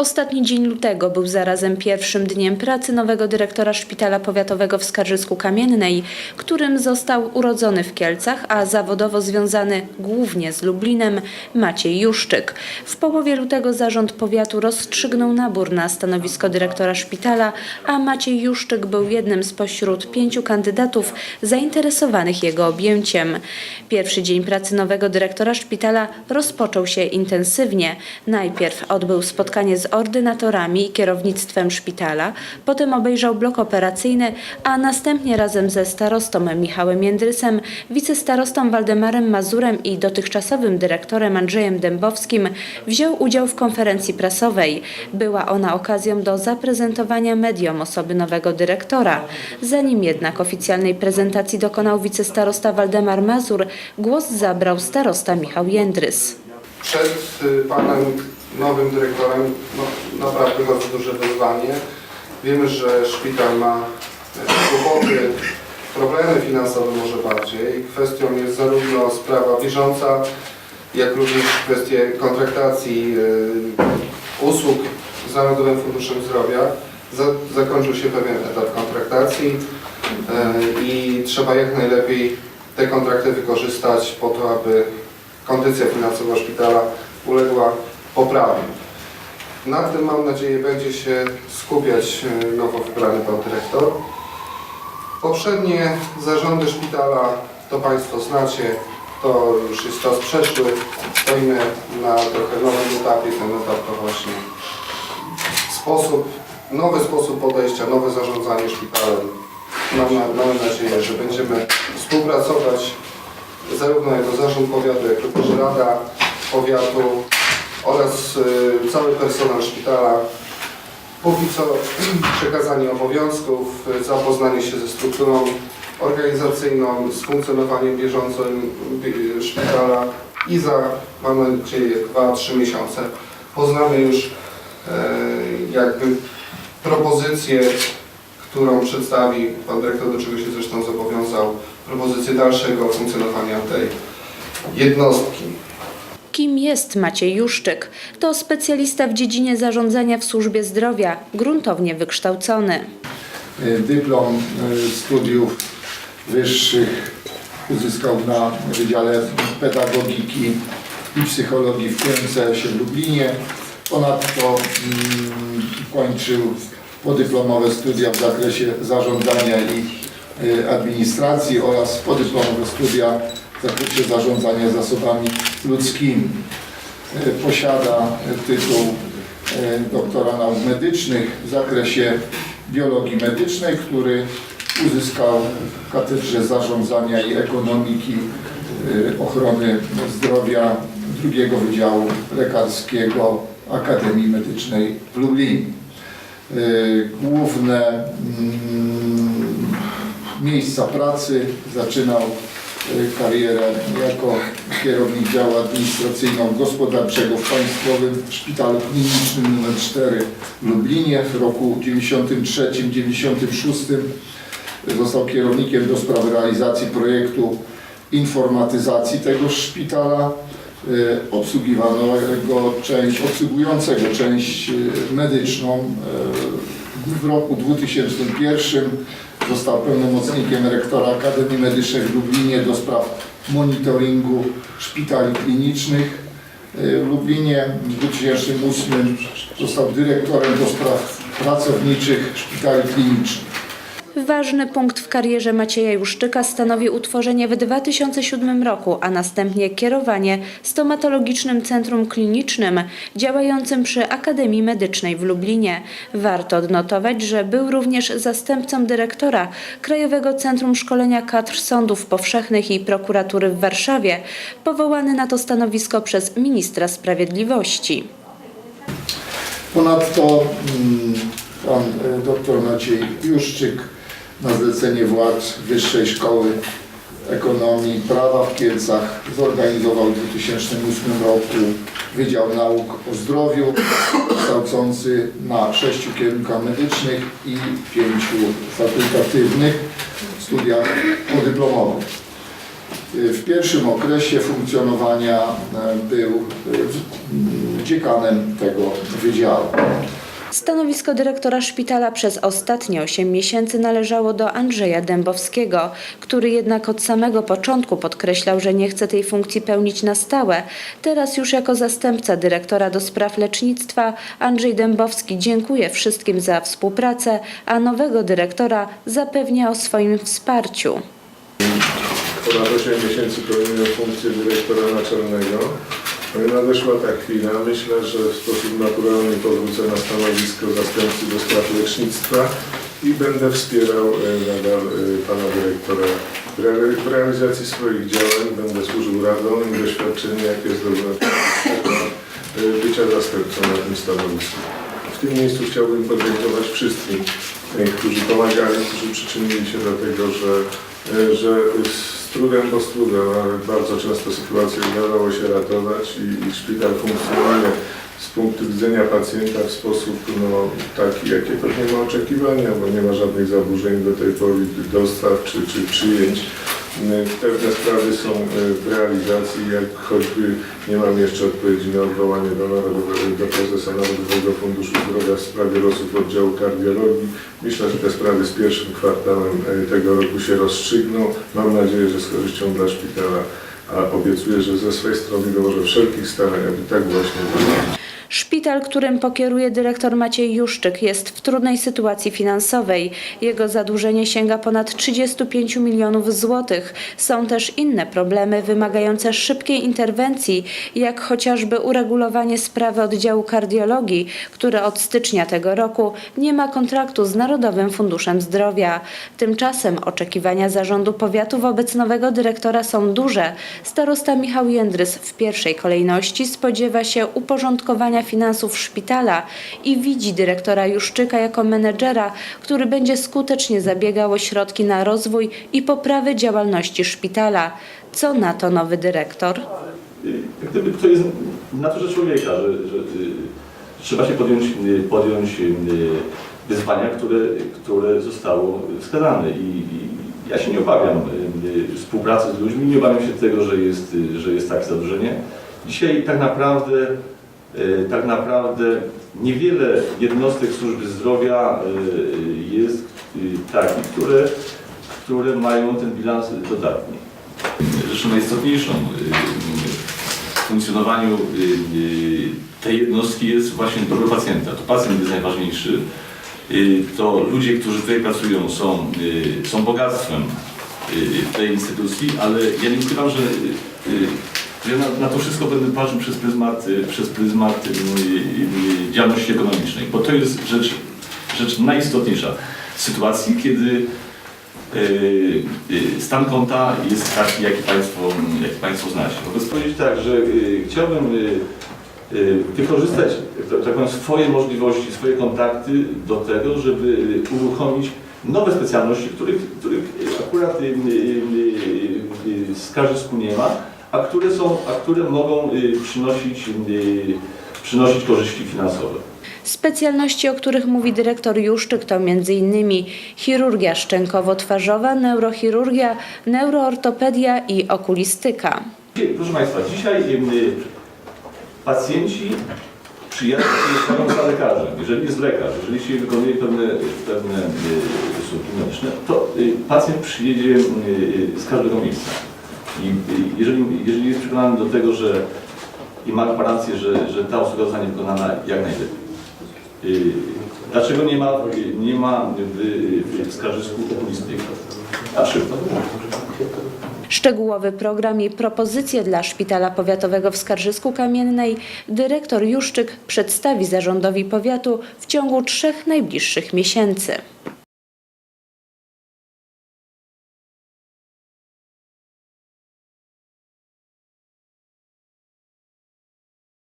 Ostatni dzień lutego był zarazem pierwszym dniem pracy nowego dyrektora Szpitala Powiatowego w Skarżysku-Kamiennej, którym został urodzony w Kielcach, a zawodowo związany głównie z Lublinem Maciej Juszczyk. W połowie lutego zarząd powiatu rozstrzygnął nabór na stanowisko dyrektora szpitala, a Maciej Juszczyk był jednym spośród pięciu kandydatów zainteresowanych jego objęciem. Pierwszy dzień pracy nowego dyrektora szpitala rozpoczął się intensywnie. Najpierw odbył spotkanie z ordynatorami i kierownictwem szpitala, potem obejrzał blok operacyjny, a następnie razem ze starostą Michałem Jędrysem, wicestarostą Waldemarem Mazurem i dotychczasowym dyrektorem Andrzejem Dębowskim wziął udział w konferencji prasowej. Była ona okazją do zaprezentowania mediom osoby nowego dyrektora. Zanim jednak oficjalnej prezentacji dokonał wicestarosta Waldemar Mazur, głos zabrał starosta Michał Jędrys. Przed y, panem nowym dyrektorem no, naprawdę bardzo duże wyzwanie. Wiemy, że szpital ma y, kłopoty, problemy finansowe może bardziej. Kwestią jest zarówno sprawa bieżąca, jak również kwestie kontraktacji y, usług z Narodowym Funduszem Zdrowia. Za, zakończył się pewien etap kontraktacji y, i trzeba jak najlepiej te kontrakty wykorzystać po to, aby kondycja finansowa szpitala uległa poprawie. Na tym mam nadzieję będzie się skupiać e, nowo wybrany pan dyrektor. Poprzednie zarządy szpitala to Państwo znacie, to już jest czas przeszły. Stoimy na trochę nowym etapie, ten etap to właśnie sposób, nowy sposób podejścia, nowe zarządzanie szpitalem. Mam, na- mam nadzieję, że będziemy współpracować zarówno jako zarząd powiatu, jak również rada powiatu oraz y, cały personel szpitala. Póki co przekazanie obowiązków, y, zapoznanie się ze strukturą organizacyjną, z funkcjonowaniem bieżącym y, szpitala i za, mam nadzieję, 2-3 miesiące poznamy już jakby propozycję, którą przedstawi pan dyrektor, do czego się zresztą zobowiązał, propozycję dalszego funkcjonowania tej jednostki. Kim jest Maciej Juszczyk? To specjalista w dziedzinie zarządzania w służbie zdrowia, gruntownie wykształcony. Dyplom e, studiów wyższych uzyskał na Wydziale Pedagogiki i Psychologii w KMCS w Lublinie. Ponadto mm, kończył podyplomowe studia w zakresie zarządzania i e, administracji oraz podyplomowe studia w zakresie zarządzania zasobami ludzkimi. E, Posiada tytuł e, doktora nauk medycznych w zakresie biologii medycznej, który uzyskał w Katedrze Zarządzania i Ekonomiki e, Ochrony Zdrowia drugiego Wydziału Lekarskiego Akademii Medycznej w Lublinie. Główne mm, miejsca pracy zaczynał karierę jako kierownik działu administracyjno-gospodarczego w Państwowym Szpitalu Klinicznym nr 4 w Lublinie. W roku 93-96 został kierownikiem do spraw realizacji projektu informatyzacji tego szpitala. E, Obsługiwano go część, obsługującego część e, medyczną. W roku 2001 został pełnomocnikiem rektora Akademii Medycznej w Lublinie do spraw monitoringu szpitali klinicznych. E, W Lublinie w 2008 został dyrektorem do spraw pracowniczych szpitali klinicznych. Ważny punkt w karierze Macieja Juszczyka stanowi utworzenie w 2007 roku, a następnie kierowanie stomatologicznym centrum klinicznym działającym przy Akademii Medycznej w Lublinie. Warto odnotować, że był również zastępcą dyrektora Krajowego Centrum Szkolenia Kadr Sądów Powszechnych i Prokuratury w Warszawie, powołany na to stanowisko przez ministra sprawiedliwości. Ponadto mm, pan e, dr Maciej Juszczyk na zlecenie władz Wyższej Szkoły Ekonomii i Prawa w Kielcach zorganizował w 2008 roku Wydział Nauk o Zdrowiu, kształcący na sześciu kierunkach medycznych i pięciu fakultatywnych studiach podyplomowych. w pierwszym okresie funkcjonowania był dziekanem tego wydziału. Stanowisko dyrektora szpitala przez ostatnie 8 miesięcy należało do Andrzeja Dębowskiego, który jednak od samego początku podkreślał, że nie chce tej funkcji pełnić na stałe. Teraz już jako zastępca dyrektora do spraw lecznictwa Andrzej Dębowski dziękuję wszystkim za współpracę, a nowego dyrektora zapewnia o swoim wsparciu. ponad 8 miesięcy pełniłem funkcję dyrektora naczelnego. No i nadeszła ta chwila. Myślę, że w sposób naturalny powrócę na stanowisko zastępcy do spraw lecznictwa i będę wspierał e, nadal e, pana dyrektora w rea- w realizacji swoich działań. Będę służył radą i doświadczenie, jakie zdobyłem e, bycia zastępcą na tym stanowisku. W tym miejscu chciałbym podziękować wszystkim, którzy pomagali, którzy przyczynili się do tego, że, że trudem, bo z trudem, ale bardzo często sytuacje udawało się ratować i, i szpital funkcjonuje z punktu widzenia pacjenta w sposób no, taki, jakie pewnie ma oczekiwania, bo nie ma żadnych zaburzeń do tej pory dostaw czy, czy przyjęć. E, Pewne sprawy są e, w realizacji, jak choćby nie mam jeszcze odpowiedzi na odwołanie do, Narodowego, do prezesa Narodowego Funduszu Zdrowia w sprawie losów oddziału kardiologii. Myślę, że te sprawy z pierwszym kwartałem e, tego roku się rozstrzygną. Mam nadzieję, że z korzyścią dla szpitala, a obiecuję, że ze swojej strony dołożę wszelkich starań, aby tak właśnie było. Szpital, którym pokieruje dyrektor Maciej Juszczyk, jest w trudnej sytuacji finansowej. Jego zadłużenie sięga ponad 35 milionów złotych. Są też inne problemy wymagające szybkiej interwencji, jak chociażby uregulowanie sprawy oddziału kardiologii, który od stycznia tego roku nie ma kontraktu z Narodowym Funduszem Zdrowia. Tymczasem oczekiwania zarządu powiatu wobec nowego dyrektora są duże. Starosta Michał Jędrys w pierwszej kolejności spodziewa się uporządkowania finansów szpitala i widzi dyrektora Juszczyka jako menedżera, który będzie skutecznie zabiegał o środki na rozwój i poprawę działalności szpitala. Co na to nowy dyrektor? Jak gdyby to jest naturze człowieka, że, że y, trzeba się podjąć, y, podjąć y, wyzwania, które, które zostało wskazane. I, ja się nie obawiam współpracy z ludźmi, nie obawiam się tego, że jest, że jest takie zadłużenie. Dzisiaj tak naprawdę, tak naprawdę niewiele jednostek służby zdrowia y, jest y, takich, które, które mają ten bilans dodatni. Rzeczą najistotniejszą y, w funkcjonowaniu y, y, tej jednostki jest właśnie dobro pacjenta. To pacjent jest najważniejszy. Y, To ludzie, którzy tutaj pracują są, y, są bogactwem y, tej instytucji, ale ja nie ukrywam, y, y, że ja na, na to wszystko będę patrzył przez pryzmat, y, przez pryzmat y, y, działalności ekonomicznej, bo to jest rzecz, rzecz najistotniejsza w sytuacji, kiedy yy, stan konta jest taki, jaki Państwo, jaki państwo znacie. Powiedzieć tak, że y, chciałbym y, y, wykorzystać tak powiem, swoje możliwości, swoje kontakty do tego, żeby y, uruchomić nowe specjalności, których, których akurat y, y, y, y, z Karżysku nie ma, a które, są, a które mogą y, przynosić, y, przynosić korzyści finansowe. Specjalności, o których mówi dyrektor Juszczyk to m.in. chirurgia szczękowo-twarzowa, neurochirurgia, neuroortopedia i okulistyka. Proszę Państwa, dzisiaj y, pacjenci przyjadą przyjeżdżają za lekarzem. Jeżeli jest lekarz, jeżeli się wykonuje pewne, pewne usługi medyczne, to pacjent przyjedzie z każdego miejsca. I jeżeli, jeżeli jest przekonany do tego, że i ma gwarancję, że, że ta usługa zostanie wykonana jak najlepiej. Dlaczego nie ma, nie ma w, w Skarżysku okulistyki? Na przykład. Szczegółowy program i propozycje dla Szpitala Powiatowego w Skarżysku Kamiennej dyrektor Juszczyk przedstawi zarządowi powiatu w ciągu trzech najbliższych miesięcy.